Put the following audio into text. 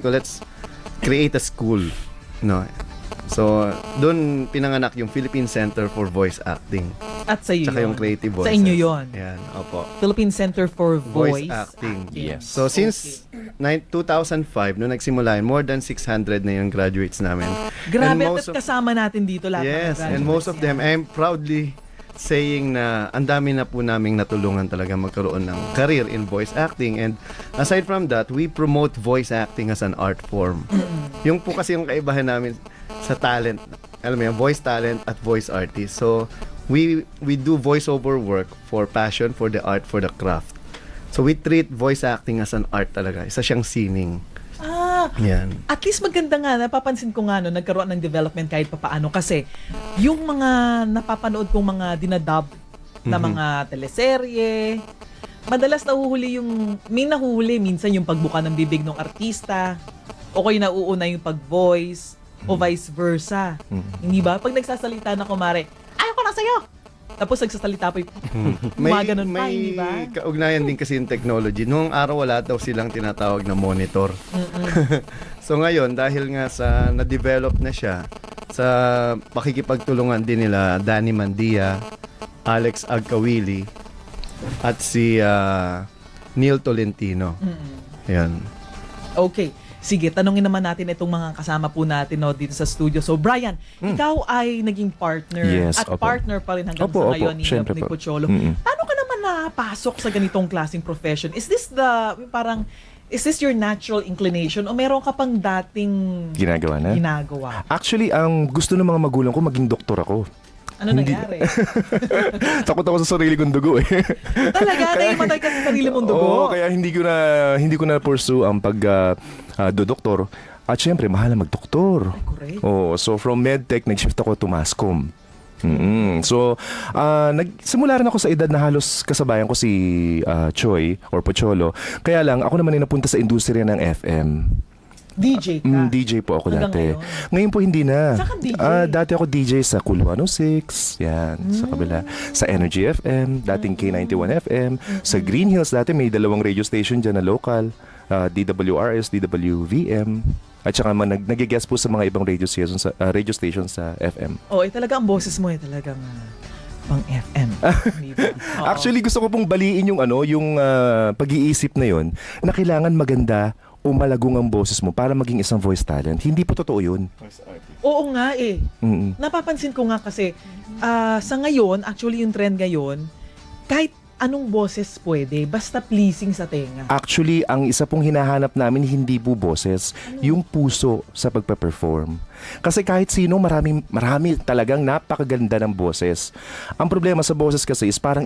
ko, let's create a school. No. So, doon pinanganak yung Philippine Center for Voice Acting. At sa iyo Tsaka yung yun. Creative Voices. Sa inyo yun. Yan, opo. Philippine Center for Voice, Voice, acting. Yes. So, since nine- 2005, nung nagsimula yun, more than 600 na yung graduates namin. Grabe, at most of- kasama natin dito lahat Yes, and most of them, I'm proudly saying na ang dami na po naming natulungan talaga magkaroon ng career in voice acting and aside from that, we promote voice acting as an art form. Yung po kasi yung kaibahan namin sa talent, alam mo yun, voice talent at voice artist. So, we we do voiceover work for passion, for the art, for the craft. So, we treat voice acting as an art talaga. Isa siyang sining. Yan. At least maganda nga, napapansin ko nga no, nagkaroon ng development kahit papaano kasi yung mga napapanood kong mga dinadub na Mhm. mga teleserye, madalas nahuhuli yung, may nahuhuli minsan yung pagbuka ng bibig ng artista, o kayo nauuna yung pag-voice, o vice versa. Hindi ba? Pag nagsasalita na kumare, ayaw ko na sa'yo! Tapos nagsasalita pa yung, mga ganun pa, hindi ba? kaugnayan din kasi yung technology. Noong araw wala daw silang tinatawag na monitor. so ngayon, dahil nga sa na-develop na siya, sa pakikipagtulungan din nila Danny Mandia, Alex Agkawili, at si ah, Neil Tolentino. Yan. Okay. Sige, tanungin naman natin itong mga kasama po natin no, dito sa studio. So, Brian, ikaw ay naging partner Yes, at opo. partner pa rin hanggang Opo, sa opo, ngayon ni, syempre ni po. Pocholo. Mm-mm. Paano ka naman napasok sa ganitong klaseng profession? Is this the, parang, is this your natural inclination o meron ka pang dating Ginagawa na? ginagawa? Actually, ang gusto ng mga magulang ko, maging doktor ako. Ano Hindi- nangyari? Takot ako sa sarili kong dugo eh. Talaga, naimatay ka sa sarili mong dugo? Oo, kaya hindi ko na hindi ko na pursue ang pag ah, ah, do-doktor. At syempre, mahal na magdoktor. Ay, correct. Oo, so from medtech, nag-shift ako to mascom. mm So, ah, nagsimula rin ako sa edad na halos kasabayan ko si ah, Choi or Pocholo. Kaya lang, ako naman ay napunta sa industriya ng FM. DJ ka? Mm, DJ po ako Hanggang dati. ngayon? Ngayon po hindi na. Saan ka DJ? Ah, dati ako DJ sa Cool 106, yan, sa Hmm. kabila. Sa Energy FM, dating K91 FM. Sa Green Hills dati may dalawang radio station dyan na local. ah, DWRS, DWVM. At saka man, nag, nag-guest po sa mga ibang radio stations sa, ah, radio stations sa FM. Oo, eh, talaga ang boses mo eh, talagang ah, pang FM. Actually, gusto ko pong baliin yung ano, yung ah, pag-iisip na yon na kailangan maganda o malagong ang boses mo para maging isang voice talent. Hindi po totoo yun. Oo nga eh. Mm-mm. Napapansin ko nga kasi ah, sa ngayon, actually yung trend ngayon, kahit anong boses pwede, basta pleasing sa tenga. Actually, ang isa pong hinahanap namin hindi po boses, yung puso sa pagpe-perform. Kasi kahit sino, marami, marami talagang napakaganda ng boses. Ang problema sa boses kasi is parang